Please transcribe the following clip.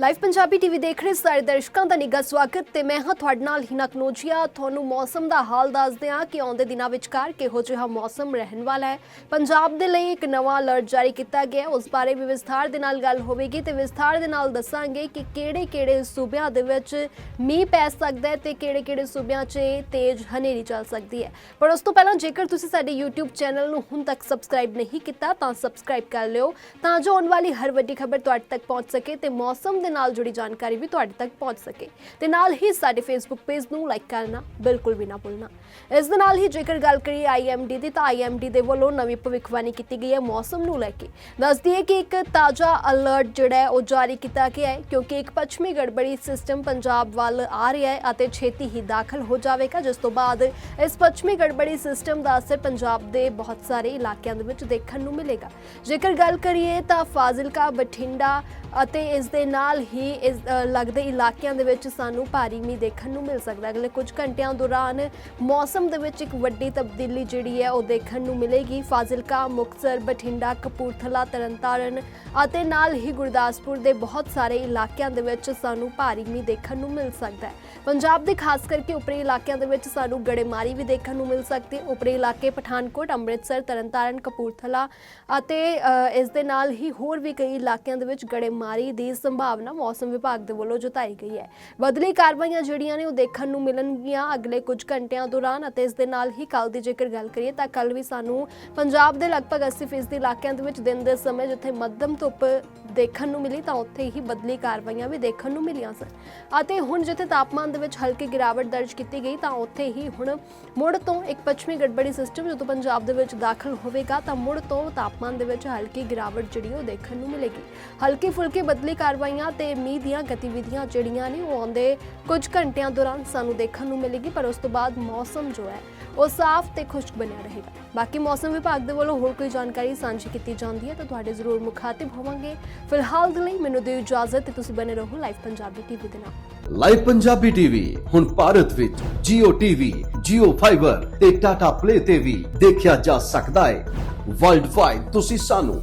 Live Punjabi TV ਦੇਖ ਰਹੇ ਸਾਰੇ ਦਰਸ਼ਕਾਂ ਦਾ ਨਿੱਘਾ ਸਵਾਗਤ ਤੇ ਮੈਂ ਹਾਂ ਤੁਹਾਡੇ ਨਾਲ ਹਿਨਾ ਕਨੋਜੀਆ। ਤੁਹਾਨੂੰ ਮੌਸਮ ਦਾ ਹਾਲ ਦੱਸਦੇ ਹਾਂ ਕਿ ਆਉਂਦੇ ਦਿਨਾਂ ਵਿਚਕਾਰ ਕਿਹੋ ਜਿਹਾ ਮੌਸਮ ਰਹਿਣ ਵਾਲਾ ਹੈ। ਪੰਜਾਬ ਦੇ ਲਈ ਇੱਕ ਨਵਾਂ ਅਲਰਟ ਜਾਰੀ ਕੀਤਾ ਗਿਆ ਉਸ ਬਾਰੇ ਵੀ ਵਿਸਥਾਰ ਦੇ ਨਾਲ ਗੱਲ ਹੋਵੇਗੀ ਤੇ ਵਿਸਥਾਰ ਦੇ ਨਾਲ ਦੱਸਾਂਗੇ ਕਿ ਕਿਹੜੇ-ਕਿਹੜੇ ਸੂਬਿਆਂ ਦੇ ਵਿੱਚ ਮੀਂਹ ਪੈ ਸਕਦਾ ਹੈ ਤੇ ਕਿਹੜੇ-ਕਿਹੜੇ ਸੂਬਿਆਂ 'ਚ ਤੇਜ਼ ਹਨੇਰੀ ਚੱਲ ਸਕਦੀ ਹੈ। ਪਰ ਉਸ ਤੋਂ ਪਹਿਲਾਂ ਜੇਕਰ ਤੁਸੀਂ ਸਾਡੇ YouTube ਚੈਨਲ ਨੂੰ ਹੁਣ ਤੱਕ ਸਬਸਕ੍ਰਾਈਬ ਨਹੀਂ ਕੀਤਾ ਤਾਂ ਸਬਸਕ੍ਰਾਈਬ ਕਰ ਲਿਓ ਤਾਂ ਜੋ ਆਉਣ ਵਾਲੀ ਹਰ ਵੱਡੀ ਖਬਰ ਤੁਹਾਡੇ ਤੱਕ ਪਹੁੰਚ ਸਕੇ ਤੇ ਮੌਸਮ ਦੇ ਨਾਲ ਜੁੜੀ ਜਾਣਕਾਰੀ ਵੀ ਤੁਹਾਡੇ ਤੱਕ ਪਹੁੰਚ ਸਕੇ। ਤੇ ਨਾਲ ਹੀ ਸਾਡੇ ਫੇਸਬੁੱਕ ਪੇਜ ਨੂੰ ਲਾਈਕ ਕਰਨਾ ਬਿਲਕੁਲ ਵੀ ਨਾ ਭੁੱਲਣਾ। ਇਸ ਦੇ ਨਾਲ ਹੀ ਜੇਕਰ ਗੱਲ ਕਰੀਏ IMD ਦੀ, ਤਾਂ IMD ਦੇ ਵੱਲੋਂ ਨਵੀਂ ਭਵਿੱਖਬਾਣੀ ਕੀਤੀ ਗਈ ਹੈ ਮੌਸਮ ਨੂੰ ਲੈ ਕੇ। ਦੱਸਦੀ ਹੈ ਕਿ ਇੱਕ ਤਾਜ਼ਾ ਅਲਰਟ ਜਿਹੜਾ ਹੈ, ਉਹ ਜਾਰੀ ਕੀਤਾ ਗਿਆ ਹੈ, ਕਿਉਂਕਿ ਇੱਕ ਪੱਛਮੀ ਗੜਬੜੀ ਸਿਸਟਮ ਪੰਜਾਬ ਵੱਲ ਆ ਰਿਹਾ ਹੈ ਅਤੇ ਛੇਤੀ ਹੀ ਦਾਖਲ ਹੋ ਜਾਵੇਗਾ, ਜਿਸ ਤੋਂ ਬਾਅਦ ਇਸ ਪੱਛਮੀ ਗੜਬੜੀ ਸਿਸਟਮ ਦਾ ਅਸਰ ਪੰਜਾਬ ਦੇ ਬਹੁਤ ਸਾਰੇ ਇਲਾਕਿਆਂ ਦੇ ਵਿੱਚ ਦੇਖਣ ਨੂੰ ਮਿਲੇਗਾ। ਜੇਕਰ ਗੱਲ ਕਰੀਏ ਤਾਂ ਫਾਜ਼ਿਲਕਾ, ਬਠਿੰਡਾ ਅਤੇ ਇਸ ਦੇ ਨਾਲ ਹੀ ਇਸ ਲੱਗਦੇ ਇਲਾਕਿਆਂ ਦੇ ਵਿੱਚ ਸਾਨੂੰ ਭਾਰੀ ਮੀਂਹ ਦੇਖਣ ਨੂੰ ਮਿਲ ਸਕਦਾ ਹੈ। ਅਗਲੇ ਕੁਝ ਘੰਟਿਆਂ ਦੌਰਾਨ ਮੌਸਮ ਦੇ ਵਿੱਚ ਇੱਕ ਵੱਡੀ ਤਬਦੀਲੀ ਜਿਹੜੀ ਹੈ, ਉਹ ਦੇਖਣ ਨੂੰ ਮਿਲੇਗੀ। ਫਾਜ਼ਿਲਕਾ, ਮੁਕਤਸਰ, ਬਠਿੰਡਾ, ਕਪੂਰਥਲਾ, ਤਰਨਤਾਰਨ ਅਤੇ ਨਾਲ ਹੀ ਗੁਰਦਾਸਪੁਰ ਦੇ ਬਹੁਤ ਸਾਰੇ ਇਲਾਕਿਆਂ ਦੇ ਵਿੱਚ ਸਾਨੂੰ ਭਾਰੀ ਮੀਂਹ ਦੇਖਣ ਨੂੰ ਮਿਲ ਸਕਦਾ ਹੈ। ਪੰਜਾਬ ਦੇ ਖਾਸ ਕਰਕੇ ਉੱਪਰੀ ਇਲਾਕਿਆਂ ਦੇ ਵਿੱਚ ਸਾਨੂੰ ਗੜੇਮਾਰੀ ਵੀ ਦੇਖਣ ਨੂੰ ਮਿਲ ਸਕਦੀ ਹੈ। ਉੱਪਰੀ ਇਲਾਕੇ ਪਠਾਨਕੋਟ, ਅੰਮ੍ਰਿਤਸਰ, ਤਰਨਤਾਰਨ, ਕਪੂਰਥਲਾ ਅਤੇ ਇਸ ਦੇ ਨਾਲ ਹੀ ਹੋਰ ਵੀ ਕਈ ਇਲਾਕਿਆਂ ਦੇ ਵਿੱਚ ਗੜੇਮਾਰੀ ਦੀ ਸੰਭਾਵਨਾ ਮੌਸਮ ਵਿਭਾਗ ਦੇ ਵੱਲੋਂ ਜਤਾਈ ਗਈ ਹੈ। ਬਦਲੀ ਕਾਰਵਾਈਆਂ ਜਿਹੜੀਆਂ ਨੇ ਉਹ ਦੇਖਣ ਨੂੰ ਮਿਲਣਗੀਆਂ ਅਗਲੇ ਕੁਝ ਘੰਟਿਆਂ ਦੌਰਾਨ ਅਤੇ ਇਸ ਦੇ ਨਾਲ ਹੀ ਕੱਲ ਦੀ ਜੇਕਰ ਗੱਲ ਕਰੀਏ ਤਾਂ ਕੱਲ ਵੀ ਸਾਨੂੰ ਪੰਜਾਬ ਦੇ ਲਗਭਗ 80% ਇਲਾਕਿਆਂ ਦੇ ਵਿੱਚ ਦਿਨ ਦੇ ਸਮੇਂ ਜਿੱਥੇ ਮੱਧਮ ਧੁੱਪ ਦੇਖਣ ਨੂੰ ਮਿਲੀ ਤਾਂ ਉੱਥੇ ਹੀ ਬਦਲੀ ਕਾਰਵਾਈਆਂ ਵੀ ਦੇਖਣ ਨੂੰ ਮਿਲੀਆਂ ਸਨ। ਅਤੇ ਹੁਣ ਜਿੱਥੇ ਤਾਪਮਾਨ ਦੇ ਵਿੱਚ ਹਲਕੀ ਗਿਰਾਵਟ ਦਰਜ ਕੀਤੀ ਗਈ ਤਾਂ ਉੱਥੇ ਹੀ ਹੁਣ ਮੁੜ ਤੋਂ ਇੱਕ ਪੱਛਮੀ ਗੜਬੜੀ ਸਿਸਟਮ ਜਦੋਂ ਪੰਜਾਬ ਦੇ ਵਿੱਚ ਦਾਖਲ ਹੋਵੇਗਾ ਤਾਂ ਮੁੜ ਤੋਂ ਤਾਪਮਾਨ ਦੇ ਵਿੱਚ ਹਲਕੀ ਗਿਰਾਵਟ ਜਿਹੜੀ ਉਹ ਦੇਖਣ ਨੂੰ ਮਿਲੇਗੀ। ਹਲਕੀ ਫੁਲਕੀ ਬਦਲੀ ਕਾਰਵਾਈਆਂ ਤੇ ਮੀਂਹ ਦੀਆਂ ਗਤੀਵਿਧੀਆਂ ਜਿਹੜੀਆਂ ਨੇ ਉਹ ਆਉਂਦੇ ਕੁਝ ਘੰਟਿਆਂ ਦੌਰਾਨ ਸਾਨੂੰ ਦੇਖਣ ਨੂੰ ਮਿਲੇਗੀ ਪਰ ਉਸ ਤੋਂ ਬਾਅਦ ਮੌਸਮ ਜੋ ਹੈ ਉਹ ਸਾਫ਼ ਤੇ ਖੁਸ਼ਕ ਬਣਿਆ ਰਹੇਗਾ। ਬਾਕੀ ਮੌਸਮ ਵਿਭਾਗ ਦੇ ਵੱਲੋਂ ਹੋਰ ਕੋਈ ਜਾਣਕਾਰੀ ਸਾਂਝੀ ਕੀਤੀ ਜਾਂਦੀ ਹੈ ਤਾਂ ਤੁਹਾਡੇ ਜ਼ਰੂਰ ਮੁਖਾਤਿਬ ਹੋਵਾਂਗੇ। ਫਿਲਹਾਲ ਦੇ ਲਈ ਮੈਨੂੰ ਦਿਓ ਇਜਾਜ਼ਤ ਤੇ ਤੁਸੀਂ ਬਨੇ ਰਹੋ ਲਾਈਵ ਪੰਜਾਬੀ ਟੀਵੀ ਦੇ ਨਾਲ। ਲਾਈਵ ਪੰਜਾਬੀ ਟੀਵੀ ਹੁਣ ਭਾਰਤ ਵਿੱਚ Jio TV, Jio Fiber ਤੇ Tata Play ਤੇ ਵੀ ਦੇਖਿਆ ਜਾ ਸਕਦਾ ਹੈ। ਵਰਲਡ ਵਾਈਡ ਤੁਸੀਂ ਸਾਨੂੰ